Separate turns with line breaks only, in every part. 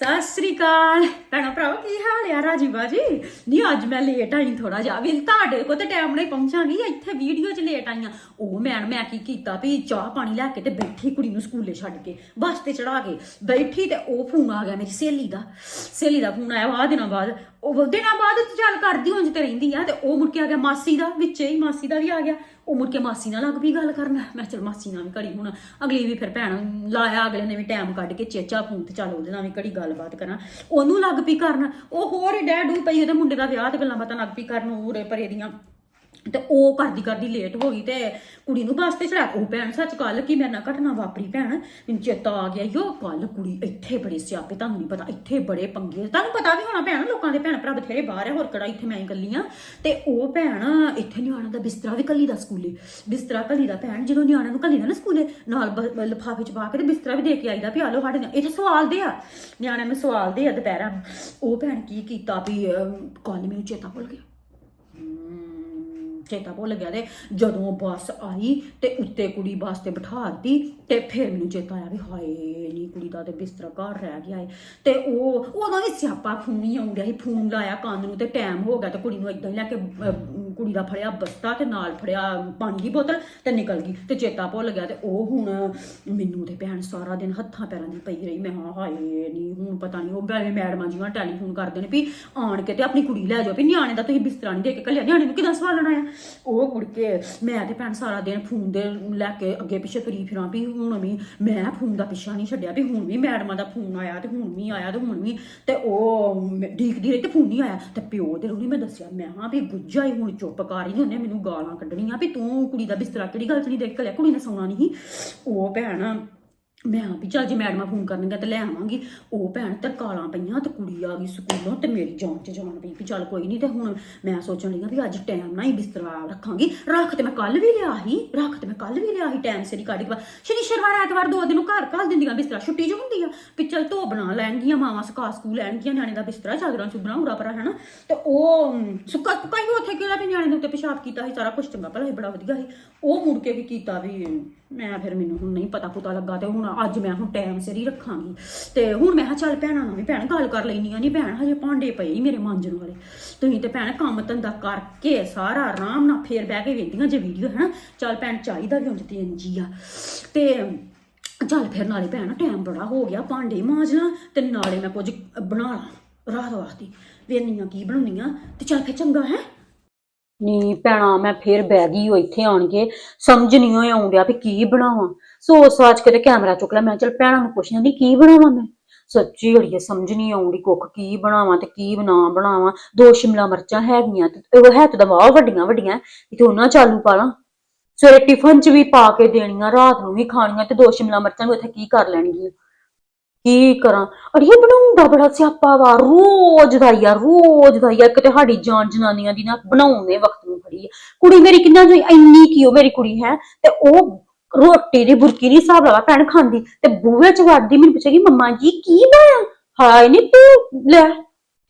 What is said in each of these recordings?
ਸਤਿ ਸ੍ਰੀ ਅਕਾਲ। ਭੈਣੋ ਭਰਾਵੋ, ਕੀ ਹਾਲ ਆ ਰਾਜੀ ਬਾਜੀ? ਨਹੀਂ ਅੱਜ ਮੈਂ ਲੇਟ ਆਈ ਥੋੜਾ ਜਿਹਾ। ਵੀ ਤੁਹਾਡੇ ਕੋਲ ਤੇ ਟਾਈਮ ਨਾਲ ਪਹੁੰਚਾਂਗੀ ਇੱਥੇ ਵੀਡੀਓ 'ਚ ਲੇਟ ਆਈਆਂ ਉਹ ਮੈਂ ਮੈਂ ਕੀ ਕੀਤਾ ਵੀ ਚਾਹ ਪਾਣੀ ਲੈ ਕੇ ਤੇ ਬੈਠੀ ਕੁੜੀ ਨੂੰ ਸਕੂਲੇ ਛੱਡ ਕੇ, ਬੱਸ ਤੇ ਚੜਾ ਕੇ ਬੈਠੀ ਤੇ ਉਹ ਫੋਨ ਆ ਗਿਆ ਮੇਰੀ ਸਹੇਲੀ ਦਾ। ਸਹੇਲੀ ਦਾ ਫੋਨ ਆਇਆ ਬਾਅਦ ਦਿਨਾਂ ਬਾਅਦ ਉਹ ਦਿਨਾਂ ਬਾਅਦ ਤੇ ਚੱਲ ਕਰਦੀ, ਉਂਝ ਤੇ ਰਹਿੰਦੀ ਆ। ਤੇ ਉਹ ਮੁੜ ਕੇ ਆ ਗਿਆ ਮਾਸੀ ਦਾ, ਵਿੱਚੇ ਹੀ ਮਾਸੀ ਦਾ ਵੀ ਆ ਗਿਆ। ਉਹ ਮੁੜ ਕੇ ਮਾਸੀ ਨਾਲ ਲੱਗ ਪਈ ਗੱਲ ਕਰਨਾ। ਮੈਂ ਚਲ ਮਾਸੀ ਨਾਲ ਵੀ ਘੜੀ ਹੁਣ, ਅਗਲੀ ਵੀ ਫਿਰ ਭੈਣ ਲਾਇਆ, ਅਗਲੇ ਨੇ ਵੀ ਟਾਈਮ ਕੱਢ ਕੇ ਚੇਚਾ ਫੋਨ ਤੇ ਚੱਲ ਉਹਦੇ ਨਾਲ ਵੀ ਘੜੀ ਗੱਲਬਾਤ ਕਰਾਂ। ਉਹਨੂੰ ਲੱਗ ਪਈ ਕਰਨ। ਉਹ ਹੋਰ ਹੀ ਡੈਡੂ ਪਈ ਉਹਦੇ ਮੁੰਡੇ ਦਾ ਵਿਆਹ ਤੇ ਗੱਲਾਂ ਬਾਤਾਂ ਲੱਗ ਪਈ ਕਰਨ ਉਰੇ ਪਰੇ ਦੀਆਂ। ਤੇ ਉਹ ਕਰਦੀ ਕਰਦੀ ਲੇਟ ਹੋ ਗਈ ਤੇ ਕੁੜੀ ਨੂੰ ਬੱਸ ਤੇ ਚੜਾ ਉਹ ਭੈਣ ਸੱਚ ਕੱਲ ਕੀ ਮੇਰੇ ਨਾਲ ਘਟਨਾ ਵਾਪਰੀ ਭੈਣ? ਮੈਨੂੰ ਚੇਤਾ ਆ ਗਿਆ ਯੋ ਕੱਲ ਕੁੜੀ ਇੱਥੇ ਬੜੇ ਸਿਆਪੇ, ਤੁਹਾਨੂੰ ਨਹੀਂ ਪਤਾ, ਇੱਥੇ ਬੜੇ ਪੰਗੇ। ਤੁਹਾਨੂੰ ਪਤਾ ਵੀ ਹੋਣਾ ਭੈਣ, ਲੋਕਾਂ ਦੇ ਭੈਣ ਭਰਾ ਬਥੇਰੇ ਬਾਹਰ ਹੈ ਹੋਰ ਕਿਹੜਾ ਇੱਥੇ ਮੈਂ ਹੀ ਇਕੱਲੀ ਆ ਤੇ ਉਹ ਭੈਣ ਇੱਥੇ ਨਿਆਣਾ ਦਾ ਬਿਸਤਰਾ ਵੀ ਕੱਲੀ ਦਾ ਸਕੂਲੇ। ਬਿਸਤਰਾ ਕੱਲੀ ਦਾ ਭੈਣ, ਜਦੋਂ ਨਿਆਣਾ ਨੂੰ ਕੱਲੀ ਦਾ ਨਾ ਸਕੂਲੇ, ਨਾਲ ਬ- ਲਿਫਾਫੇ ਚ ਪਾ ਕੇ ਤੇ ਬਿਸਤਰਾ ਵੀ ਦੇ ਕੇ ਆਈਦਾ ਵੀ ਆ ਲਓ ਸਾਡੇ ਨਾਲ ਇੱਥੇ ਸਵਾਲ ਦੇ ਆ। ਨਿਆਣਿਆਂ ਨੂੰ ਸਵਾਲ ਦੇ ਆ ਦੁਪਹਿਰਾਂ ਨੂੰ। ਉਹ ਭੈਣ ਕੀ ਕੀਤਾ ਵੀ ਕੱਲ ਮੈਨੂੰ ਚੇਤਾ ਭੁੱਲ ਗਿਆ। ਚੇਤਾ ਭੁੱਲ ਗਿਆ ਤੇ ਜਦੋਂ ਬੱਸ ਆਈ ਤੇ ਉੱਤੇ ਕੁੜੀ ਬੱਸ ਤੇ ਬਿਠਾ ਬਿਠਾਤੀ ਤੇ ਫਿਰ ਮੈਨੂੰ ਚੇਤਾ ਆਇਆ ਵੀ ਹਾਏ ਨੀ, ਕੁੜੀ ਦਾ ਤੇ ਬਿਸਤਰਾ ਘਰ ਰਹਿ ਗਿਆ ਏ। ਤੇ ਉਹ ਉਦੋਂ ਵੀ ਸਿਆਪਾ ਫੋਨ ਹੀ ਆਉਂਦਿਆ ਸੀ, ਫੋਨ ਲਾਇਆ ਕੰਨ ਨੂੰ ਤੇ ਟਾਈਮ ਹੋ ਗਿਆ ਤੇ ਕੁੜੀ ਨੂੰ ਇਦਾਂ ਹੀ ਲੈ ਕੇ ਕੁੜੀ ਦਾ ਫੜਿਆ, ਬਸਤਾ ਤੇ ਨਾਲ ਫੜਿਆ ਪਾਣੀ ਦੀ ਬੋਤਲ ਤੇ ਨਿਕਲ ਗਈ ਤੇ ਚੇਤਾ ਭੁੱਲ ਗਿਆ ਤੇ ਉਹ ਹੁਣ ਮੈਨੂੰ ਤੇ ਭੈਣ ਸਾਰਾ ਦਿਨ ਹੱਥਾਂ ਪੈਰਾਂ ਦੀ ਪਈ ਰਹੀ। ਮੈਂ ਹਾਂ ਹਾਏ ਨਹੀਂ ਹੁਣ ਪਤਾ ਨਹੀਂ ਉਹ ਬੈਵੇਂ ਮੈਡਮਾਂ ਜੀਆਂ ਟੈਲੀਫੋਨ ਕਰਦੇ ਨੇ ਵੀ ਆਣ ਕੇ ਤੇ ਆਪਣੀ ਕੁੜੀ ਲੈ ਜਾਓ ਵੀ ਨਿਆਣੇ ਦਾ ਤੁਸੀਂ ਬਿਸਤਰਾ ਨਹੀਂ ਦੇ ਕੇ ਕੱਲਿਆ ਨਿਆਣੇ ਨੂੰ ਕਿਦਾਂ ਸਵਾਲਣਾ ਆ? ਉਹ ਮੁੜ ਕੇ ਮੈਂ ਤੇ ਭੈਣ ਸਾਰਾ ਦਿਨ ਫੋਨ ਦੇ ਲੈ ਕੇ ਅੱਗੇ ਪਿੱਛੇ ਤੁਰੀ ਫਿਰਾਂ ਵੀ ਹੁਣ ਵੀ ਮੈਂ ਫੋਨ ਦਾ ਪਿੱਛਾ ਨਹੀਂ ਛੱਡਿਆ ਵੀ ਹੁਣ ਵੀ ਮੈਡਮਾਂ ਦਾ ਫੋਨ ਆਇਆ ਤੇ ਹੁਣ ਵੀ ਆਇਆ ਤੇ ਹੁਣ ਵੀ ਤੇ ਉਹ ਡੀਕਦੀ ਰਹੀ ਤੇ ਫੋਨ ਨਹੀਂ ਆਇਆ। ਤੇ ਪਿਓ ਦੇ ਨੂੰ ਮੈਂ ਦੱਸਿਆ, ਮੈਂ ਹਾਂ ਵੀ ਗੁੱਜਾ ਹੀ ਹੁਣ ਚੁੱਪ ਕਰ ਹੀ ਉਹਨੇ ਮੈਨੂੰ ਗਾਲਾਂ ਕੱਢਣੀਆਂ ਵੀ ਤੂੰ ਕੁੜੀ ਦਾ ਬਿਸਤਰਾ ਕਿਹੜੀ ਗੱਲ ਚ ਨਹੀਂ ਦੇਖ ਲਿਆ? ਕੁੜੀ ਨੇ ਸੌਣਾ ਨਹੀਂ ਉਹ ਭੈਣ ਮੈਂ ਆ ਵੀ ਚੱਲ ਜੇ ਮੈਡਮਾਂ ਫੋਨ ਕਰਨਗੇ ਤੇ ਲੈ ਆਵਾਂਗੀ। ਉਹ ਭੈਣ ਤੇ ਕਾਲਾਂ ਪਈਆਂ ਤੇ ਕੁੜੀ ਆ ਗਈ ਸਕੂਲੋਂ ਤੇ ਮੇਰੀ ਜਾਨ ਚ ਜਾਨ ਪਈ ਵੀ ਚੱਲ ਕੋਈ ਨਹੀਂ ਤੇ ਹੁਣ ਮੈਂ ਸੋਚਣ ਲੱਗਾ ਵੀ ਅੱਜ ਟਾਈਮ ਨਾਲ ਹੀ ਬਿਸਤਰਾ ਰੱਖਾਂਗੀ। ਰੱਖ ਤੇ ਮੈਂ ਕੱਲ ਵੀ ਲਿਆ ਸੀ। ਰੱਖ ਤੇ ਮੈਂ ਕੱਲ ਵੀ ਲਿਆ ਸੀ ਟਾਈਮ ਸਿਰ ਕੱਢ ਕੇ। ਸ਼ਨੀ ਸ਼ਰਵਾਰ ਐਤਵਾਰ ਦੋ ਦਿਨ ਨੂੰ ਘਰ ਘੱਲ ਦਿੰਦੀਆਂ ਬਿਸਤਰਾ। ਛੁੱਟੀ ਜੋ ਹੁੰਦੀ ਆ ਵੀ ਚੱਲ ਧੋ ਬਣਾ ਲੈਣਗੀਆਂ ਮਾਵਾਂ ਸਕਾ ਸਕੂ ਲੈਣਗੀਆਂ ਨਿਆਣੇ ਦਾ ਬਿਸਤਰਾ ਚਾਦਰਾਂ ਚੁੱਬਣਾ ਉਰਾ ਪਰਾ ਹਨਾ? ਤੇ ਉਹ ਅਮ, ਸੁੱਕਾ ਸੁੱਕਾ ਹੀ ਉੱਥੇ ਕਿਹੜਾ ਵੀ ਨਿਆਣੇ ਦੇ ਉੱਤੇ ਪਿਸ਼ਾਬ ਕੀਤਾ ਸੀ ਸਾਰਾ ਕੁਝ ਚੰਗਾ ਭਲਾ ਹੀ ਬੜਾ ਵਧੀਆ ਸੀ। ਉਹ ਮੁੜ ਕੇ ਵੀ ਕੀਤਾ ਵੀ ਮੈਂ ਫਿਰ ਮੈਨੂੰ ਹੁਣ ਨਹੀਂ ਪਤਾ ਪੁਤਾ ਲੱਗਾ ਤੇ ਹੁਣ ਅੱਜ ਮੈਂ ਹੁਣ ਟਾਈਮ ਸਿਰ ਹੀ ਰੱਖਾਂਗੀ। ਤੇ ਹੁਣ ਮੈਂ ਕਿਹਾ ਚੱਲ ਭੈਣਾਂ ਨਾਲ ਵੀ ਭੈਣ ਗੱਲ ਕਰ ਲੈਣੀ ਆ ਨਹੀਂ ਭੈਣ ਹਜੇ ਭਾਂਡੇ ਪਏ ਹੀ ਮੇਰੇ ਮਾਂਜਣ ਵਾਲੇ। ਤੁਸੀਂ ਤੇ ਭੈਣ ਕੰਮ ਧੰਦਾ ਕਰਕੇ ਸਾਰਾ ਆਰਾਮ ਨਾਲ ਫੇਰ ਬਹਿ ਕੇ ਵੇਖਦੀਆਂ ਜੇ ਵੀਡੀਓ ਹੈ ਨਾ ਚੱਲ ਭੈਣ ਚਾਹੀਦਾ ਵੀ ਉਂਝ ਤੇ ਇੰਜੀ ਆ। ਤੇ ਚੱਲ ਫਿਰ ਨਾਲੇ ਭੈਣ ਟਾਈਮ ਬੜਾ ਹੋ ਗਿਆ। ਭਾਂਡੇ ਮਾਂਜਣਾ ਤੇ ਨਾਲੇ ਮੈਂ ਕੁਝ ਬਣਾ ਲਾਂ ਰਾਤ ਵਾਸਤੇ। ਵੇਨੀਆਂ ਕੀ ਬਣਾਉਣੀਆਂ ਤੇ ਚੱਲ ਫਿਰ ਚੰਗਾ, ਹੈ? ਨੀ ਭੈਣਾ, ਮੈਂ ਫੇਰ ਬਹਿ ਗਈ ਓ ਇੱਥੇ ਆਣ ਕੇ। ਸਮਝ ਨਹੀਂ ਹੋਇਆ ਆਉਂਦਿਆ ਵੀ ਕੀ ਬਣਾਵਾਂ। ਸੋਚ ਸਾਚ ਕੇ ਤੇ ਕੈਮਰਾ ਚੁੱਕ ਲਿਆ, ਮੈਂ ਚਲ ਭੈਣਾਂ ਨੂੰ ਪੁੱਛ ਜਾਂਦੀ ਕੀ ਬਣਾਵਾਂ ਮੈਂ। ਸੱਚੀ ਅੜੀਏ, ਸਮਝ ਨਹੀਂ ਆਉਂਦੀ ਕੁੱਖ ਕੀ ਬਣਾਵਾਂ ਤੇ ਕੀ ਨਾ ਬਣਾਵਾਂ। ਦੋ ਸ਼ਿਮਲਾ ਮਿਰਚਾਂ ਹੈਗੀਆਂ ਤੇ ਉਹ ਹੈ ਤੇ ਦਵਾ ਵੱਡੀਆਂ ਵੱਡੀਆਂ ਤੇ ਉਹਨਾਂ ਚਾਲੂ ਪਾ ਲਾਂ। ਸਵੇਰੇ ਟਿਫਨ ਚ ਵੀ ਪਾ ਕੇ ਦੇਣੀਆਂ, ਰਾਤ ਨੂੰ ਵੀ ਖਾਣੀਆਂ ਤੇ ਦੋ ਸ਼ਿਮਲਾ ਮਿਰਚਾਂ ਵੀ ਇੱਥੇ ਕੀ ਕਰ ਲੈਣਗੀਆਂ? ਕੀ ਕਰਾਂ? ਅੜੀਏ ਬਣਾਉਂਦਾ ਬੜਾ ਸਿਆਪਾ ਵਾ। ਰੋਜ਼ ਦਾ ਯਾਰ ਰੋਜ਼ ਦਾ ਯਾਰ ਕਿਤੇ ਸਾਡੀ ਜਾਨ ਜਨਾਨੀਆਂ ਦੀ ਨਾ ਬਣਾਉਣ ਵਕਤ ਨੂੰ ਖੜੀ ਹੈ ਕੁੜੀ ਮੇਰੀ ਕਿੰਨਾ ਜੋ ਇੰਨੀ ਕੀ ਉਹ ਮੇਰੀ ਕੁੜੀ, ਹੈ? ਤੇ ਉਹ ਰੋਟੀ ਦੀ, ਬੁਰਕੀ ਦੀ ਹਿਸਾਬ ਲਾ ਭੈਣ ਖਾਂਦੀ। ਤੇ ਬੂਹੇ ਚ ਵੜਦੀ, ਮੈਨੂੰ ਪੁੱਛੇਗੀ, ਮੰਮਾ ਜੀ, ਕੀ ਬਣਾਇਆ? ਹਾਏ ਨੀ ਤੂੰ, ਲੈ,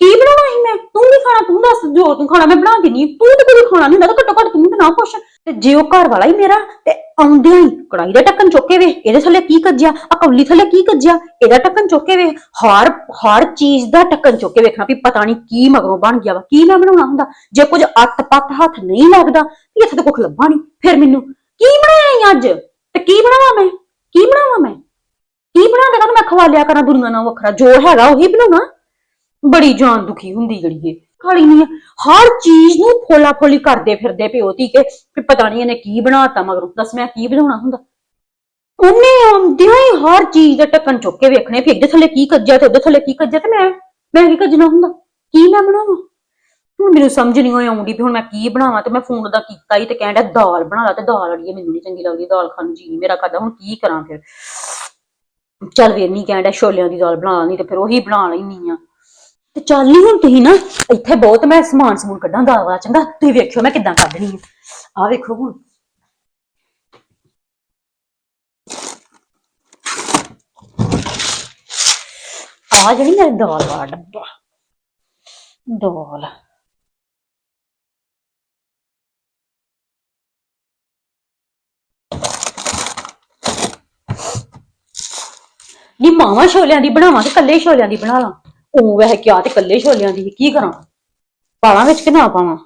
ਕੀ ਬਣਾਉਣਾ ਸੀ ਮੈਂ? ਤੂੰ ਨਹੀਂ ਖਾਣਾ, ਤੂੰ ਦੱਸ, ਜੋ ਤੂੰ ਖਾਣਾ, ਮੈਂ ਬਣਾ ਦਿੰਨੀ ਆਂ। ਤੂੰ ਤੇ ਕੋਈ ਖਾਣਾ ਨਹੀਂ ਹੁੰਦਾ, ਤਾਂ ਘੱਟੋ ਘੱਟ ਤੂੰ ਤਾਂ ਨਾ ਪੁੱਛ। ਤੇ ਜੇ ਉਹ ਘਰ ਵਾਲਾ ਹੀ ਮੇਰਾ, ਤੇ ਆਉਂਦਿਆਂ ਹੀ ਕੜਾਈ ਦਾ ਢੱਕਣ ਚੁੱਕ ਕੇ ਵੇ ਇਹਦੇ ਥੱਲੇ ਕੀ ਕੱਜਿਆ? ਆ ਕੌਲੀ ਥੱਲੇ ਕੀ ਕੱਜਿਆ? ਇਹਦਾ ਢੱਕਣ ਚੁੱਕ ਕੇ ਵੇ ਹਰ ਹਰ ਚੀਜ਼ ਦਾ ਢੱਕਣ ਚੁੱਕ ਕੇ ਵੇਖਣਾ ਵੀ ਪਤਾ ਨਹੀਂ ਕੀ ਮਗਰੋਂ ਬਣ ਗਿਆ ਵਾ, ਕੀ ਮੈਂ ਬਣਾਉਣਾ ਹੁੰਦਾ। ਜੇ ਕੁਝ ਅੱਤ ਪੱਤ ਹੱਥ ਨਹੀਂ ਲੱਗਦਾ, ਵੀ ਇੱਥੇ ਤਾਂ ਕੁਝ ਲੱਭਾ ਨਹੀਂ। ਫਿਰ ਮੈਨੂੰ, ਕੀ ਬਣਾਇਆ ਈ ਅੱਜ? ਤੇ ਕੀ ਬਣਾਵਾਂ ਮੈਂ? ਕੀ ਬਣਾਵਾਂ ਮੈਂ? ਕੀ ਬਣਾ ਕੇ ਤੁਹਾਨੂੰ ਮੈਂ ਖਵਾ ਲਿਆ ਕਰਾਂ ਦੁਨੀਆ ਨਾਲ ਵੱਖਰਾ, ਜੋ ਹੈਗਾ ਉਹੀ ਬਣਾਉਣਾ। ਬੜੀ ਜਾਨ ਦੁਖੀ ਹੁੰਦੀ ਜਿਹੜੀ ਏ ਖਾਲੀ ਨਹੀਂ ਆ। ਹਰ ਚੀਜ਼ ਨੂੰ ਫੋਲਾ ਫੋਲੀ ਕਰਦੇ ਫਿਰਦੇ ਪਿਓ ਤੀ ਕੇ, ਵੀ ਪਤਾ ਨਹੀਂ ਇਹਨੇ ਕੀ ਬਣਾਤਾ ਮਗਰੋਂ। ਦੱਸ ਮੈਂ ਕੀ ਬਣਾਉਣਾ ਹੁੰਦਾ? ਉਹਨੇ ਆਉਂਦਿਆਂ ਹੀ ਹਰ ਚੀਜ਼ ਦਾ ਢੱਕਣ ਚੁੱਕ ਕੇ ਵੇਖਣੇ ਫਿਰ ਇਹਦੇ ਥੱਲੇ ਕੀ ਕੱਜਿਆ ਤੇ ਉਹਦੇ ਥੱਲੇ ਕੀ ਕੱਜਿਆ ਤੇ ਮੈਂ ਮੈਂ ਕੀ ਕੱਜਣਾ ਹੁੰਦਾ? ਕੀ ਮੈਂ ਬਣਾਵਾਂ? ਹੁਣ ਮੈਨੂੰ ਸਮਝ ਨਹੀਂ ਹੋਈ ਆਉਂਦੀ ਵੀ ਹੁਣ ਮੈਂ ਕੀ ਬਣਾਵਾਂ ਤੇ ਮੈਂ ਫੋਨ ਦਾ ਕੀਤਾ ਹੀ ਤੇ ਕਹਿੰਦਾ ਦਾਲ ਬਣਾ ਲਾ ਤੇ ਦਾਲ ਅੜੀਏ ਮੈਨੂੰ ਨਹੀਂ ਚੰਗੀ ਲੱਗਦੀ, ਦਾਲ ਖਾਣ ਨੂੰ ਜੀ ਨੀ ਮੇਰਾ ਕਰਦਾ, ਹੁਣ ਕੀ ਕਰਾਂ ਫਿਰ? ਚੱਲ ਵੇ ਨਹੀਂ ਕਹਿੰਦਾ ਛੋਲਿਆਂ ਦੀ ਦਾਲ ਬਣਾ ਲਾ, ਨਹੀਂ ਤੇ ਫਿਰ ਉਹੀ ਬਣਾ ਲੈਣੀ ਆ। ਤੇ ਚੱਲ ਨਹੀਂ ਹੁਣ ਤੁਸੀਂ ਨਾ ਇੱਥੇ ਬਹੁਤ ਮੈਂ ਸਮਾਨ ਸਮੂਨ ਕੱਢਾਂ ਦਾਲ ਵਾਲਾ ਚੰਗਾ, ਤੁਸੀਂ ਵੇਖਿਓ ਮੈਂ ਕਿੱਦਾਂ ਕੱਢਣੀ ਆ। ਆਹ ਵੇਖੋ ਹੁਣ। ਆ ਜਿਹੜੀ ਮੇਰੀ ਦਾਲ ਵਾਲਾ ਡੱਬਾ, ਦਾਲ। ਨੀ ਮਾਵਾਂ ਛੋਲਿਆਂ ਦੀ ਬਣਾਵਾਂ ਤੇ ਕੱਲੇ ਛੋਲਿਆਂ ਦੀ ਬਣਾ ਲਾਂ? ਉਹ ਵੈਸੇ ਕਿਆ ਤੇ ਕੱਲੇ ਛੋਲਿਆਂ ਦੀ ਕੀ ਕਰਾਂ? ਪਾਲਾਂ ਵਿੱਚ ਕਿ ਨਾ ਪਾਵਾਂ?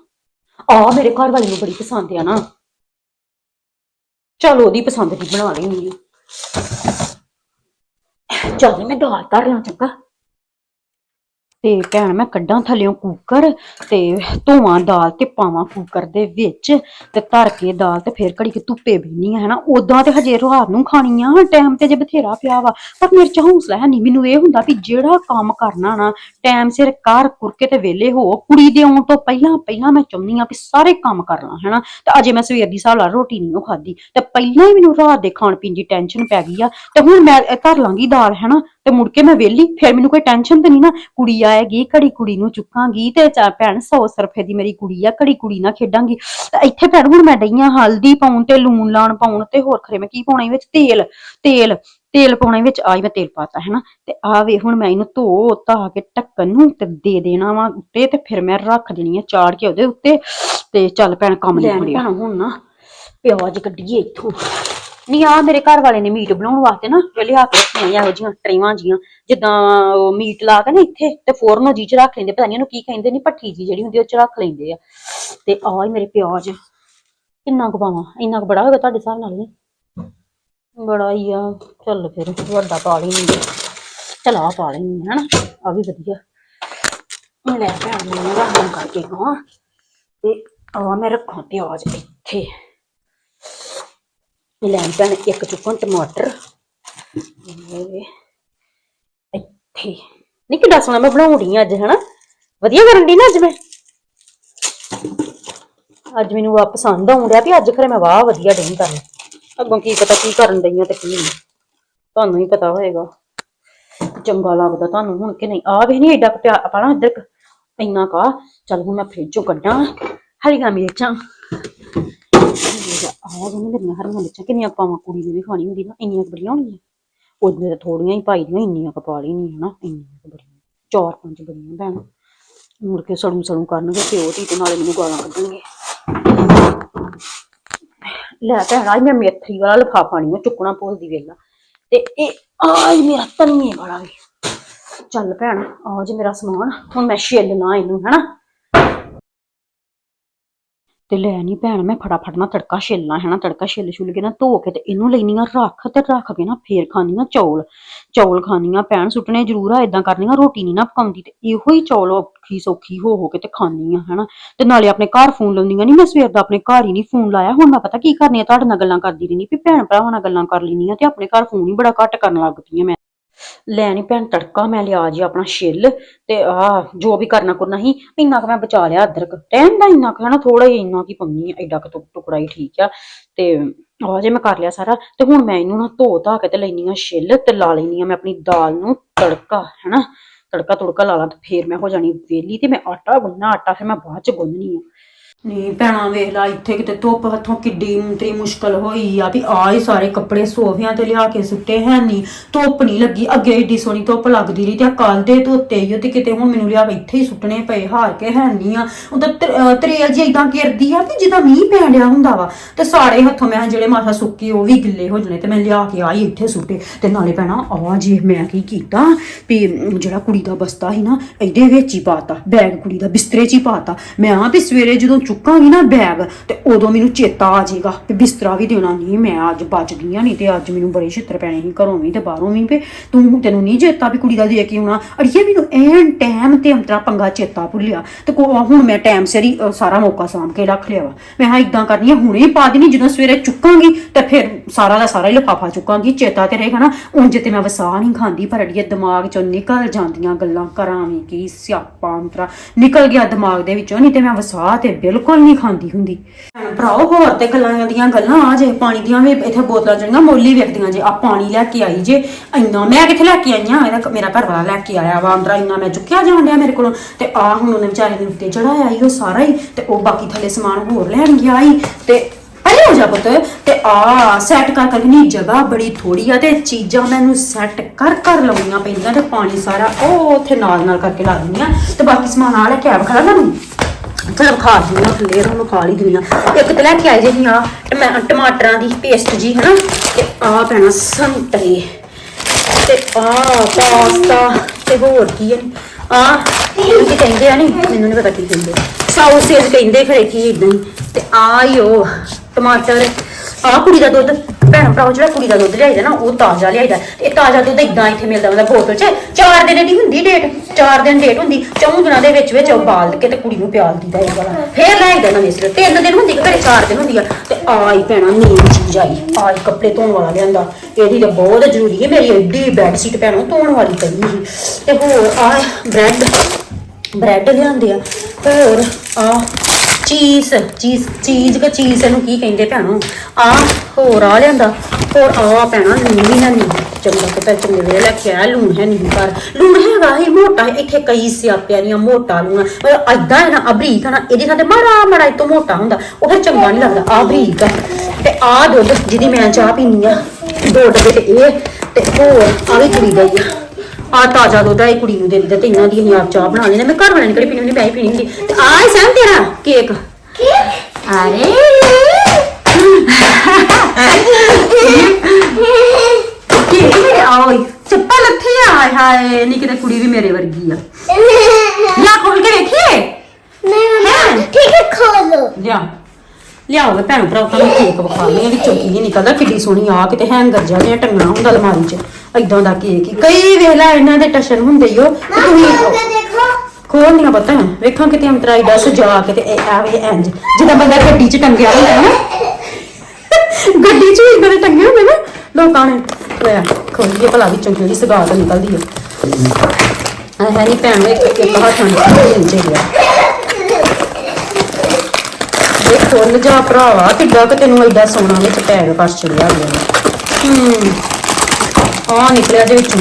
ਆ ਮੇਰੇ ਘਰ ਵਾਲੇ ਨੂੰ ਬੜੀ ਪਸੰਦ ਆ ਨਾ। ਚਲ ਉਹਦੀ ਪਸੰਦ ਦੀ ਬਣਾ ਲੈਣੀ ਆ। ਚੱਲ ਮੈਂ ਦਾਲ ਧਰ ਲਾਂ ਚੰਗਾ। ਤੇ ਭੈਣ, ਮੈਂ ਕੱਢਾਂ ਥੱਲਿਓਂ ਕੁੱਕਰ ਤੇ ਧੋਵਾਂ ਦਾਲ ਤੇ ਪਾਵਾਂ ਕੁੱਕਰ ਦੇ ਵਿੱਚ ਤੇ ਧਰ ਕੇ ਦਾਲ ਤੇ ਫੇਰ ਘੜੀ ਕੇ ਧੁੱਪੇ ਬੈਣੀ ਹੈ ਨਾ ਉਦਾਂ ਤੇ ਹਜੇ ਰਾਤ ਨੂੰ ਖਾਣੀ ਆ ਟਾਈਮ ਤੇ ਜੇ ਬਥੇਰਾ ਪਿਆ ਵਾ, ਪਰ ਮੇਰੇ ਚ ਹੌਸਲਾ ਹੈ ਨਹੀਂ ਮੈਨੂੰ ਇਹ ਹੁੰਦਾ ਵੀ ਜਿਹੜਾ ਕੰਮ ਕਰਨਾ ਨਾ ਟਾਈਮ ਸਿਰ ਕਰ ਕੁਰਕੇ ਤੇ ਵਿਹਲੇ ਹੋ, ਕੁੜੀ ਦੇ ਆਉਣ ਤੋਂ ਪਹਿਲਾਂ ਪਹਿਲਾਂ ਮੈਂ ਚਾਹੁੰਦੀ ਆ ਵੀ ਸਾਰੇ ਕੰਮ ਕਰ ਲਾਂ, ਹੈਨਾ? ਤੇ ਅਜੇ ਮੈਂ ਸਵੇਰ ਦੀ ਹਿਸਾਬ ਨਾਲ ਰੋਟੀ ਨਹੀਂ ਉਹ ਖਾਦੀ ਤੇ ਪਹਿਲਾਂ ਹੀ ਮੈਨੂੰ ਰਾਤ ਦੇ ਖਾਣ ਪੀਣ ਦੀ ਟੈਨਸ਼ਨ ਪੈ ਗਈ ਆ ਤੇ ਹੁਣ ਮੈਂ ਇਹ ਧਰ ਲਾਂਗੀ ਦਾਲ ਹੈਨਾ? ਤੇ ਮੁੜ ਕੇ ਮੈਂ ਵਿਹਲੀ ਫਿਰ ਮੈਨੂੰ ਕੋਈ ਟੈਨਸ਼ਨ ਤੇ ਨਹੀਂ ਨਾ ਕੁੜੀ ਆਏਗੀ ਘੜੀ ਕੁੜੀ ਨੂੰ ਚੁੱਕਾਂਗੀ ਤੇ ਚਾ ਭੈਣ 100 ਰੁਪਏ ਦੀ ਮੇਰੀ ਕੁੜੀ ਆ ਘੜੀ ਕੁੜੀ ਨਾਲ ਖੇਡਾਂਗੀ। ਤੇ ਇੱਥੇ ਭੈਣ ਹੁਣ ਮੈਂ ਡਈਆਂ ਹਲਦੀ ਪਾਉਣ ਤੇ ਲੂਣ ਲਾਣ ਪਾਉਣ ਤੇ ਹੋਰ ਖਰੇ ਮੈਂ ਕੀ ਪਾਉਣਾ ਵਿੱਚ? ਤੇਲ ਤੇਲ ਤੇਲ ਪਾਉਣਾ ਵਿੱਚ ਆਈ ਮੈਂ ਤੇਲ ਪਾਤਾ ਹੈਨਾ? ਤੇ ਆ ਵੇ ਹੁਣ ਮੈਂ ਇਹਨੂੰ ਧੋ ਧਾ ਕੇ ਢੱਕਣ ਨੂੰ ਤੇ ਦੇ ਦੇਣਾ ਵਾ ਉੱਤੇ ਤੇ ਫਿਰ ਮੈਂ ਰੱਖ ਦੇਣੀ ਆ ਚਾੜ ਕੇ ਉਹਦੇ ਉੱਤੇ ਤੇ ਚੱਲ ਭੈਣ ਕੰਮ ਨਹੀਂ ਬਣਿਆ ਹੁਣ ਨਾ ਪਿਆਜ਼ ਕੱਢੀਏ ਇੱਥੋਂ। ਨਹੀਂ ਆ ਮੇਰੇ ਘਰ ਵਾਲੇ ਨੇ ਮੀਟ ਬਣਾਉਣ ਵਾਸਤੇ ਨਾ ਲਿਆ ਕੇ ਰੱਖੀਆਂ ਇਹੋ ਜਿਹੀਆਂ ਟਰੇਵਾਂ ਜੀਆਂ। ਜਿੱਦਾਂ, ਉਹ ਮੀਟ ਲਾ ਕੇ ਨਾ ਇੱਥੇ, ਤੇ ਫੋਰਨ ਜੀ ਚ ਰੱਖ ਲੈਂਦੇ, ਪਤਾ ਨਹੀਂ ਉਹਨੂੰ ਕੀ ਕਹਿੰਦੇ ਨਹੀਂ ਭੱਠੀ ਜੀ ਜਿਹੜੀ ਹੁੰਦੀ ਉਹ ਚ ਰੱਖ ਲੈਂਦੇ ਆ। ਤੇ ਆ ਹੀ ਮੇਰੇ ਪਿਆਜ਼। ਕਿੰਨਾ ਕੁ ਪਾਵਾਂ, ਇੰਨਾ ਕੁ ਬੜਾ ਹੋਵੇਗਾ ਤੁਹਾਡੇ ਹਿਸਾਬ ਨਾਲ ਨਹੀਂ ਬੜਾ ਹੀ ਆ, ਚੱਲ ਫਿਰ, ਵੱਡਾ ਪਾ ਲੈਣੀ ਚਲ ਆ ਪਾ ਲੈਣੀ ਹਨਾ ਆ ਵੀ ਵਧੀਆ। ਲੈ ਭੈਣ ਨੂੰ ਰੱਖਣ ਕਰਕੇ ਗਾਂ ਤੇ ਆ ਮੈਂ ਰੱਖਾਂ ਪਿਆਜ਼ ਇੱਥੇ। ਲੈਣ ਭੈਣ, ਇੱਕ ਚੁੱਕਣ ਟਮਾਟਰ ਇਹ ਇੱਥੇ। ਨਹੀਂ, ਕਿੱਡਾ ਸੋਹਣਾ ਮੈਂ ਬਣਾਉਣੀ ਅੱਜ, ਹਨਾ? ਵਧੀਆ ਕਰਨ ਦੀ ਨਾ ਅੱਜ ਮੈਂ? ਅੱਜ ਮੈਨੂੰ ਆ ਪਸੰਦ ਆਉਣ ਡਿਆ ਵੀ ਅੱਜ ਖਰੇ ਮੈਂ ਵਾਹ ਵਧੀਆ ਡਈ ਕਰਨ। ਅੱਗੋਂ ਕੀ ਪਤਾ ਕੀ ਕਰਨ ਡਈ ਆ ਤੇ ਕੀ ਤੁਹਾਨੂੰ ਹੀ ਪਤਾ ਹੋਏਗਾ। ਚੰਗਾ ਲੱਗਦਾ ਤੁਹਾਨੂੰ ਹੁਣ ਕਿ ਨਹੀਂ। ਆ ਵੀ ਨਹੀਂ ਐਡਾ ਕੁ ਪਿਆ ਆਪਣਾ ਇੱਧਰ ਇੰਨਾ ਕਾ। ਚੱਲ ਹੁਣ ਮੈਂ ਫ੍ਰਿਜੋਂ ਕੱਢਾਂ, ਹਰੀਆਂ ਮਿਰਚਾਂ। ਆਹ ਜਿਹਨੇ ਮੇਰੀਆਂ ਹਰੀਆਂ ਮਿਰਚਾਂ ਕਿੰਨੀਆਂ ਪਾਵਾਂ, ਕੁੜੀ ਨੇ ਵੀ ਖਾਣੀ ਹੁੰਦੀ ਨਾ, ਇੰਨੀਆਂ ਕੁ ਬੜੀਆਂ ਹੋਣਗੀਆਂ। ਉਹਦੇ ਤਾਂ ਥੋੜੀਆਂ ਹੀ ਪਾਈ ਦੀਆਂ, ਇੰਨੀਆਂ ਕੁ ਪਾ ਲੈਣੀਆਂ ਹਨਾ, ਇੰਨੀਆਂ ਕੁ ਬੜੀਆਂ। ਚਾਰ ਪੰਜ ਬੜੀਆਂ ਭੈਣ। ਮੁੜ ਕੇ ਸੜੂ ਸੜੂ ਕਰਨਗੇ ਪਿਓ ਧੀ ਤੇ ਨਾਲੇ ਮੈਨੂੰ ਗਾਲਾਂ ਕੱਢਣਗੇ। ਲੈ ਭੈਣ, ਅੱਜ ਮੈਂ ਮੇਥੀ ਵਾਲਾ ਲਿਫਾਫਾ ਨਹੀਂ ਮੈਂ ਚੁੱਕਣਾ ਭੁੱਲਦੀ ਵੇਲਾ। ਤੇ ਇਹ ਆਜ ਮੇਰਾ ਤੰਨੇ ਵਾਲਾ ਵੀ। ਚੱਲ ਭੈਣ ਆ ਜੀ ਮੇਰਾ ਸਮਾਨ, ਹੁਣ ਮੈਂ ਛਿੱਲਣਾ ਇਹਨੂੰ, ਹਨਾ। ਤੇ ਲੈ ਨਹੀਂ ਭੈਣ, ਮੈਂ ਫਟਾਫਟ ਨਾ ਤੜਕਾ ਛਿੱਲਣਾ ਹੈ ਨਾ, ਤੜਕਾ ਛਿੱਲ ਛੁੱਲ ਕੇ ਨਾ ਧੋ ਕੇ ਤੇ ਇਹਨੂੰ ਲੈਣੀ ਆ ਰੱਖ ਤੇ ਰੱਖ ਕੇ ਨਾ ਫੇਰ ਖਾਣੀਆਂ ਚੌਲ। ਚੌਲ ਖਾਣੀ ਆ ਭੈਣ, ਸੁੱਟਣੇ ਜ਼ਰੂਰ ਆ ਇਦਾਂ ਆ ਰੋਟੀ ਨਹੀਂ ਨਾ ਪਕਾਉਂਦੀ ਤੇ ਇਹੋ ਹੀ ਚੌਲ ਔਖੀ ਸੌਖੀ ਹੋ ਹੋ ਕੇ ਤੇ ਖਾਣੀਆਂ ਹਨਾ। ਤੇ ਨਾਲੇ ਆਪਣੇ ਘਰ ਫੋਨ ਲਾਉਂਦੀ ਆ ਨਹੀਂ ਮੈਂ ਸਵੇਰ ਦਾ ਆਪਣੇ ਘਰ ਹੀ ਨਹੀਂ ਫੋਨ ਲਾਇਆ, ਹੁਣ ਮੈਂ ਪਤਾ ਕੀ ਕਰਨੀ ਆ ਤੁਹਾਡੇ ਨਾਲ ਗੱਲਾਂ ਕਰਦੀ ਰਹਿਣੀ ਵੀ ਭੈਣ ਭਰਾਵਾਂ ਨਾਲ ਗੱਲਾਂ ਕਰ ਲੈਣੀਆਂ ਤੇ ਆਪਣੇ ਘਰ ਫੋਨ ਹੀ ਬੜਾ ਘੱਟ ਕਰਨ ਲੱਗ ਪਈ ਆ ਮੈਂ। ਲੈਣੀ ਭੈਣ, ਤੜਕਾ ਮੈਂ ਲਿਆ ਜੀ ਆਪਣਾ ਛਿੱਲ ਤੇ ਆ ਜੋ ਵੀ ਕਰਨਾ ਕਰਨਾ ਹੀ ਇੰਨਾ ਕੁ ਮੈਂ ਬਚਾ ਲਿਆ ਅਦਰਕ। ਟਾਈਮ ਦਾ ਇੰਨਾ ਕੁ ਹੈ ਨਾ ਥੋੜਾ ਜਿਹਾ ਇੰਨਾ ਕੀ ਪੰਨੀ ਆ ਐਡਾ ਕੁ ਟੁਕ- ਟੁਕੜਾ ਹੀ ਠੀਕ ਆ। ਤੇ ਆ ਜੇ ਮੈਂ ਕਰ ਲਿਆ ਸਾਰਾ, ਤੇ ਹੁਣ ਮੈਂ ਇਹਨੂੰ ਨਾ ਧੋ ਧਾ ਕੇ ਤੇ ਲੈਣੀ ਆ ਛਿੱਲ ਤੇ ਲਾ ਲੈਣੀ ਆ ਮੈਂ ਆਪਣੀ ਦਾਲ ਨੂੰ ਤੜਕਾ ਹਨਾ ਤੜਕਾ ਤੁੜਕਾ ਲਾ ਲਾਂ ਤੇ ਫੇਰ ਮੈਂ ਹੋ ਜਾਣੀ ਵਿਹਲੀ ਤੇ ਮੈਂ ਆਟਾ ਗੁੰਨਣਾ, ਆਟਾ ਫਿਰ ਮੈਂ ਬਾਅਦ ਚ ਗੁੰਨਣੀ ਆ। ਨਹੀਂ ਭੈਣਾ ਵੇਖ ਲਾ, ਇੱਥੇ ਕਿਤੇ ਧੁੱਪ ਹੱਥੋਂ ਕਿੱਡੀ ਉਂਤਰੀ ਮੁਸ਼ਕਲ ਹੋਈ ਆ ਵੀ ਆ ਹੀ ਸਾਰੇ ਕੱਪੜੇ ਸੋਫਿਆਂ ਤੇ ਲਿਆ ਕੇ ਸੁੱਟੇ ਹੈ ਨਹੀਂ ਧੁੱਪ ਨਹੀਂ ਲੱਗੀ, ਅੱਗੇ ਏਡੀ ਸੋਹਣੀ ਧੁੱਪ ਲੱਗਦੀ ਰਹੀ ਤੇ ਕੱਲ ਦੇ ਧੋਤੇ ਹੀ ਤੇ ਕਿਤੇ ਹੁਣ ਮੈਨੂੰ ਲਿਆ ਕੇ ਇੱਥੇ ਹੀ ਸੁੱਟਣੇ ਪਏ, ਹਾਰ ਕੇ ਹੈ ਨਹੀਂ ਆ। ਉਹ ਤਰੇਲ ਜੀ ਇਦਾਂ ਗਿਰਦੀ ਆ ਕਿ ਜਿੱਦਾਂ ਮੀਂਹ ਪੈਣ ਡਿਆ ਹੁੰਦਾ ਵਾ। ਤੇ ਸਾਰੇ ਹੱਥੋਂ ਮੈਂ ਜਿਹੜੇ ਮਾਥਾ ਸੁੱਕੀ ਉਹ ਵੀ ਗਿੱਲੇ ਹੋ ਜਣੇ ਤੇ ਮੈਂ ਲਿਆ ਕੇ ਆਈ ਇੱਥੇ ਸੁੱਟੇ। ਤੇ ਨਾਲੇ ਭੈਣਾ ਆ ਜੇ ਮੈਂ ਕੀ ਕੀਤਾ ਵੀ ਜਿਹੜਾ ਕੁੜੀ ਦਾ ਬਸਤਾ ਸੀ ਨਾ, ਇਹਦੇ ਵਿੱਚ ਹੀ ਪਾਤਾ, ਬੈਗ ਕੁੜੀ ਦਾ ਬਿਸਤਰੇ 'ਚ ਹੀ ਪਾਤਾ। ਮੈਂ ਆ ਵੀ ਸਵੇਰੇ ਜਦੋਂ ਚੁੱਕਾਂਗੀ ਨਾ ਬੈਗ, ਤੇ ਉਦੋਂ ਮੈਨੂੰ ਚੇਤਾ ਆ ਜਾਏਗਾ ਵੀ ਬਿਸਤਰਾ ਵੀ ਦੇਣਾ ਨਹੀਂ, ਮੈਂ ਅੱਜ ਬਚ ਗਈ ਆ ਨਹੀਂ ਤੇ ਅੱਜ ਮੈਨੂੰ ਬੜੇ ਛਿੱਤਰ ਪੈਣੇ ਸੀ, ਘਰੋਂ ਵੀ ਤੇ ਬਾਹਰੋਂ ਵੀ ਵੀ ਤੂੰ ਤੈਨੂੰ ਨਹੀਂ ਚੇਤਾ ਵੀ ਕੁੜੀ ਦਾ ਦੇ ਕੇ ਆਉਣਾ। ਅੜੀਏ ਮੈਨੂੰ ਐਨ ਟਾਈਮ ਤੇ ਅੰਤਰਾ ਪੰਗਾ ਚੇਤਾ ਭੁੱਲਿਆ ਤੇ ਕੋ ਹੁਣ ਮੈਂ ਟਾਈਮ ਸਿਰ ਹੀ ਸਾਰਾ ਮੌਕਾ ਸਾਂਭ ਕੇ ਰੱਖ ਲਿਆ ਵਾ। ਮੈਂ ਹਾਂ ਇਦਾਂ ਕਰਨੀ ਆ, ਹੁਣੇ ਪਾ ਦੇਣੀ, ਜਦੋਂ ਸਵੇਰੇ ਚੁੱਕਾਂਗੀ ਤੇ ਫਿਰ ਸਾਰਾ ਦਾ ਸਾਰਾ ਹੀ ਲਿਫਾਫਾ ਚੁੱਕਾਂਗੀ, ਚੇਤਾ ਤੇ ਰਹੇਗਾ ਨਾ। ਉਂਝ ਤੇ ਮੈਂ ਵਸਾ ਨਹੀਂ ਖਾਂਦੀ, ਪਰ ਅੜੀਏ ਦਿਮਾਗ ਚੋਂ ਨਿਕਲ ਜਾਂਦੀਆਂ ਗੱਲਾਂ ਕਰਾਂ ਵੀ ਕੀ ਸਿਆਪਾ ਅੰਤਰਾ। ਨਿਕਲ ਗਿਆ ਦਿਮਾਗ ਦੇ ਵਿੱਚੋਂ, ਨਹੀਂ ਤੇ ਮੈਂ ਵਸਾ ਤੇ ਬਿਲਕੁਲ ਨਹੀਂ ਖਾਂਦੀ ਹੁੰਦੀ। ਭਰਾਓ, ਹੋਰ ਤੇ ਗੱਲਾਂ ਦੀਆਂ ਗੱਲਾਂ ਆ ਜੇ, ਪਾਣੀ ਦੀਆਂ ਵੀ ਇੱਥੇ ਬੋਤਲਾਂ ਜਿਹੜੀਆਂ ਮੋਲੀ ਵੇਖਦੀਆਂ ਜੇ, ਆ ਪਾਣੀ ਲੈ ਕੇ ਆਈ ਜੇ, ਇੰਨਾ ਮੈਂ ਕਿੱਥੇ ਲੈ ਕੇ ਆਈਆਂ? ਇਹਦਾ ਮੇਰਾ ਘਰ ਵਾਲਾ ਲੈ ਕੇ ਆਇਆ ਵਾ, ਅੰਦਰਾ ਇੰਨਾ ਮੈਂ ਚੁੱਕਿਆ ਜਾਣ ਡਿਆ ਮੇਰੇ ਕੋਲੋਂ। ਤੇ ਆ ਹੁਣ ਉਹਨੇ ਵਿਚਾਰੇ ਨੇ ਉੱਤੇ ਚੜਾਇਆ ਈ, ਉਹ ਸਾਰਾ ਹੀ ਤੇ ਉਹ ਬਾਕੀ ਥੱਲੇ ਸਮਾਨ ਹੋਰ ਲੈਣ ਗਿਆ ਈ, ਤੇ ਅਰੇ ਹੋ ਜਾ ਪੁੱਤ। ਤੇ ਆ ਸੈੱਟ ਕਰ ਕਰਕੇ ਨਹੀਂ ਜਗ੍ਹਾ ਬੜੀ ਥੋੜੀ ਆ, ਤੇ ਚੀਜ਼ਾਂ ਮੈਨੂੰ ਸੈੱਟ ਕਰ ਕਰ ਲਾਉਣੀਆਂ ਪੈਂਦੀਆਂ, ਤੇ ਪਾਣੀ ਸਾਰਾ ਉਹ ਉੱਥੇ ਨਾਲ ਨਾਲ ਕਰਕੇ ਲਾ ਦਿੰਦੀਆਂ। ਤੇ ਬਾਕੀ ਸਮਾਨ ਆ ਲੈ ਕੇ ਆ ਖੜਾ ਨਾ ਚਲੋ ਖਾ ਦਿੰਦੀ ਹਾਂ ਫਲੇਰ ਉਹਨੂੰ ਖਾ ਲਈ ਦੁਨੀਆ ਇੱਕ ਤੇ ਲੈ ਕੇ ਆਏ ਜੀ ਆ ਟਮਾਟਰਾਂ ਦੀ ਪੇਸਟ ਜੀ, ਹਨਾ? ਤੇ ਆ ਪੈਣਾ ਸੰਤਰੇ। ਤੇ ਆ ਪਾਸਤਾ, ਤੇ ਹੋਰ ਕੀ ਹੈ? ਆ ਇਹ ਕੀ ਕਹਿੰਦੇ ਆ ਨਹੀਂ ਮੈਨੂੰ ਨਹੀਂ ਪਤਾ ਕੀ ਕਹਿੰਦੇ। ਸਾਊਸੇਜ ਕਹਿੰਦੇ, ਫਿਰ ਕੀ ਇਦਾਂ ਹੀ? ਤੇ ਆ ਹੀ ਉਹ, ਟਮਾਟਰ। ਆ ਕੁੜੀ ਦਾ ਦੁੱਧ, ਭੈਣ ਭਰਾ ਜਿਹੜਾ ਕੁੜੀ ਦਾ ਦੁੱਧ ਲਿਆਈਦਾ ਨਾ, ਉਹ ਤਾਜ਼ਾ ਲਿਆਈਦਾ। ਤੇ ਇਹ ਤਾਜ਼ਾ ਦੁੱਧ ਇਦਾਂ ਇੱਥੇ ਮਿਲਦਾ ਹੁੰਦਾ ਬੋਤਲ 'ਚ। 4 ਦਿਨ ਦੀ ਹੁੰਦੀ ਡੇਟ ਚਾਰ ਦਿਨ ਡੇਟ ਹੁੰਦੀ। ਚੌਂ ਦਿਨਾਂ ਦੇ ਵਿੱਚ ਵਿੱਚ ਉਬਾਲ ਕੇ ਤੇ ਕੁੜੀ ਨੂੰ ਪਿਆਲ ਦੀਦਾ ਇਹ ਵਾਲਾ। ਫੇਰ ਲਿਆਈਦਾ ਨਵੇਂ ਸਿਰੇ। ਤਿੰਨ ਦਿਨ ਹੁੰਦੀ ਘਰੇ ਚਾਰ ਦਿਨ ਹੁੰਦੀ ਆ। ਤੇ ਆਈ ਭੈਣਾ ਮੇਨ ਚੀਜ਼ ਆਈ। ਆਈ ਕੱਪੜੇ ਧੋਣ ਵਾਲਾ ਲਿਆਂਦਾ। ਇਹਦੀ ਤਾਂ ਬਹੁਤ ਜ਼ਰੂਰੀ ਹੈ ਮੇਰੀ ਐਡੀ ਬੈੱਡ ਸ਼ੀਟ ਭੈਣੋ, ਧੋਣ ਵਾਲੀ ਪਈ ਸੀ। ਤੇ ਹੋਰ ਆ ਬ੍ਰੈਡ ਬ੍ਰੈਡ ਲਿਆਂਦੇ ਆ। ਹੋਰ ਆ ਚੀਜ਼ ਚੀਜ਼ ਚੀਜ਼ ਕਾ ਚੀਜ਼ ਇਹਨੂੰ ਕੀ ਕਹਿੰਦੇ ਭੈਣੋ? ਆ ਹੋਰ ਆ ਲਿਆਂਦਾ। ਹੋਰ ਆ ਭੈਣਾ, ਲੂਣ ਵੀ ਹੈ ਨਹੀਂ ਚੰਗਾ ਪਤਾ, ਚੰਗੇ ਲੈ ਕੇ ਆਇਆ, ਲੂਣ ਹੈ ਨਹੀਂ ਪਰ ਲੂਣ ਹੈਗਾ ਹੀ ਮੋਟਾ, ਇੱਥੇ ਕਈ ਸਿਆਪਿਆਂ ਦੀਆਂ ਮੋਟਾ ਲੂਣ। ਮਤਲਬ ਅੱਧਾ ਹੈ ਨਾ ਅਬਰੀਕ ਹੈ ਨਾ, ਇਹਦੀ ਥਾਂ ਮਾੜਾ ਮਾੜਾ ਇਹ ਤੋਂ ਮੋਟਾ ਹੁੰਦਾ। ਉਹ ਫਿਰ ਚੰਗਾ ਨਹੀਂ ਲੱਗਦਾ ਆ ਬਰੀਕ ਆ। ਤੇ ਆ ਦੁੱਧ ਜਿਹਦੀ ਮੈਂ ਚਾਹ ਪੀਨੀ ਆ, ਦੋ ਡੱਬੇ ਤੇ ਇਹ, ਤੇ ਹੋਰ ਆ ਵੀ ਕੁੜੀ ਦਾ ਆ। ਆ ਤਾਜ਼ਾ ਦੁੱਧ ਆਈ ਕੁੜੀ ਨੂੰ ਦੇ ਦਿੱਤਾ ਤੇ ਇਹਨਾਂ ਦੀ ਨੇ ਆਪ ਚਾਹ ਬਣਾ ਲੈਣਾ ਮੈਂ ਘਰ ਵਾਲਿਆਂ ਨੇ ਕਿਹੜੀ ਪੀਣੀ ਨਹੀਂ ਪਈ ਪੀਣੀ ਤੇ ਆ ਹੀ ਸੈਮ ਤੇਰਾ ਕੇਕ। ਅਰੇ। ਕੀ ਆਈ ਚੱਪਲ ਲੱਥੀ ਆ। ਹਾਏ ਹਾਏ ਨਹੀਂ ਕਿਤੇ ਕੁੜੀ ਵੀ ਮੇਰੇ ਵਰਗੀ ਆ। ਲਿਆ ਖੋਲ ਕੇ ਵੇਖੀਏ।
ਨਹੀਂ ਮੰਮਾ ਠੀਕ ਹੈ ਖੋਲੋ।
ਲਿਆ। ਲਿਆਓ ਭੈਣ ਭਰਾ ਤੁਹਾਨੂੰ ਕੇਕ ਵਿਖਾ ਲਈ ਵਿੱਚੋਂ ਕੀ ਨਿਕਲਦਾ। ਕਿੱਡੀ ਸੋਹਣੀ ਆ ਕਿਤੇ ਹੈਂਗਰ ਜਿਹਾ ਟੰਗਣਾ ਹੁੰਦਾ ਅਲਮਾਰੀ 'ਚ। ਐਦਾਂ ਦਾ ਕੇਕ ਹੀ ਕਈ ਵੇਲਾ ਇਹਨਾਂ ਦੇ ਟਸ਼ਨ ਹੁੰਦੇ ਹੀ ਤੇ ਤੁਸੀਂ
देखो
ਖੋਲਦੀਆਂ ਪਤਾ ਵੇਖਾਂ ਕਿਤੇ ਅੰਤਰਾਈ ਦਾ ਸਜਾ ਕੇ ਤੇ ਇਹ ਆਵੇ ਇੰਜ। ਜਿੱਦਾਂ ਬੰਦਾ ਗੱਡੀ 'ਚ ਟੰਗਿਆ ਹੁੰਦਾ ਨਾ। ਗੱਡੀ 'ਚ ਵੀ ਇਦਾਂ ਦੇ ਟੰਗੇ ਹੁੰਦੇ ਨਾ ਲੋਕਾਂ ਨੇ। ਲੈ ਖੋਲੀਏ ਭਲਾ ਵਿੱਚੋਂ ਕਿਹੜੀ ਸਗਾਤ ਨਿਕਲਦੀ ਹੈ ਆ ਹੈ ਨਹੀਂ ਭੈਣ ਇੱਕ ਇੱਕ ਹੱਥਾਂ ਦੇ ਇੰਜ ਗਿਆ ਇਹ ਖੁੱਲ ਜਾ ਭਰਾਵਾ ਕਿੱਡਾ ਕਿ ਤੈਨੂੰ ਐਡਾ ਸੋਨਾ ਵਿੱਚ ਪੈਰ ਫਸ ਚੜਿਆ ਗਿਆ ਹੂੰ। ਆ ਨਿਕਲਿਆ ਦੇ ਵਿੱਚੋਂ।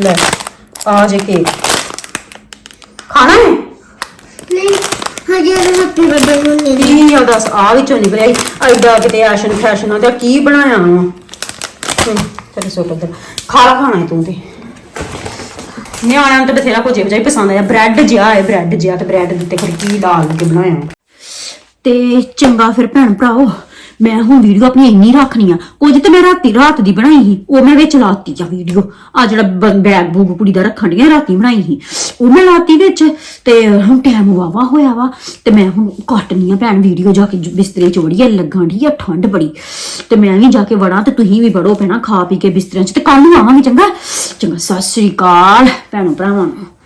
ਲੈ ਆ ਜੇ ਕੇਕ ਖਾਣਾ ਹੈ?
ਨਹੀਂ ਹਜੇ
ਹੈਪੀ ਆ ਵਿੱਚੋਂ ਨਿਕਲਿਆ ਐਡਾ ਕਿਤੇ ਆਸ਼ਨ ਫੈਸ਼ਨ ਉਹਦਾ ਕੀ ਬਣਾਇਆ ਵਾ? ਤੇਰੇ ਸੋਟ ਉਧਰ। ਖਾ ਖਾਣਾ ਤੂੰ ਤੇ। ਨਿਆਣਿਆਂ ਨੂੰ ਤਾਂ ਬਥੇਰਾ ਕੁਝ ਜਿਹਾ ਪਸੰਦ ਆਇਆ ਬ੍ਰੈਡ ਜਿਹਾ ਹੈ ਬ੍ਰੈਡ ਜਿਹਾ ਤੇ ਬ੍ਰੈਡ ਦੇ ਉੱਤੇ ਫਿਰ ਕੀ ਦਾਲ ਕੇ ਬਣਾਇਆ। ਤੇ ਚੰਗਾ ਫਿਰ ਭੈਣ ਭਰਾਓ। ਮੈਂ ਹੁਣ ਵੀਡੀਓ ਆਪਣੀ ਇੰਨੀ ਰੱਖਣੀ ਆ। ਕੁਝ ਤੇ ਮੈਂ ਰਾਤੀ ਰਾਤ ਦੀ ਬਣਾਈ ਸੀ, ਉਹ ਮੈਂ ਵਿੱਚ ਲਾਤੀ ਆ ਵੀਡੀਓ। ਆ ਜਿਹੜਾ ਬ- ਬੈਗ ਬੂਗ ਕੁੜੀ ਦਾ ਰੱਖਣ ਦੀਆਂ ਰਾਤੀ ਬਣਾਈ ਸੀ। ਉਹ ਮੈਂ ਲਾਤੀ ਵਿੱਚ ਤੇ ਹੁਣ ਟਾਈਮ ਵਾਵਾ ਹੋਇਆ ਵਾ ਤੇ ਮੈਂ ਹੁਣ ਕੱਟਨੀ ਆ ਭੈਣ ਵੀਡੀਓ ਜਾ ਕੇ, ਜ- ਬਿਸਤਰੇ ਚ ਵੜੀਏ, ਲੱਗਣ ਦੀ ਆ ਠੰਡ ਬੜੀ। ਤੇ ਮੈਂ ਵੀ ਜਾ ਕੇ ਵੜਾਂ ਤੇ ਤੁਸੀਂ ਵੀ ਵੜੋ ਪੈਣਾ ਖਾ ਪੀ ਕੇ ਬਿਸਤਰਿਆਂ ਚ ਤੇ ਕੱਲ ਨੂੰ ਆਵਾਂਗੇ, ਚੰਗਾ? ਚੰਗਾ, ਸਤਿ ਸ੍ਰੀ ਅਕਾਲ ਭੈਣੋ ਭਰਾਵਾਂ। ਨੂੰ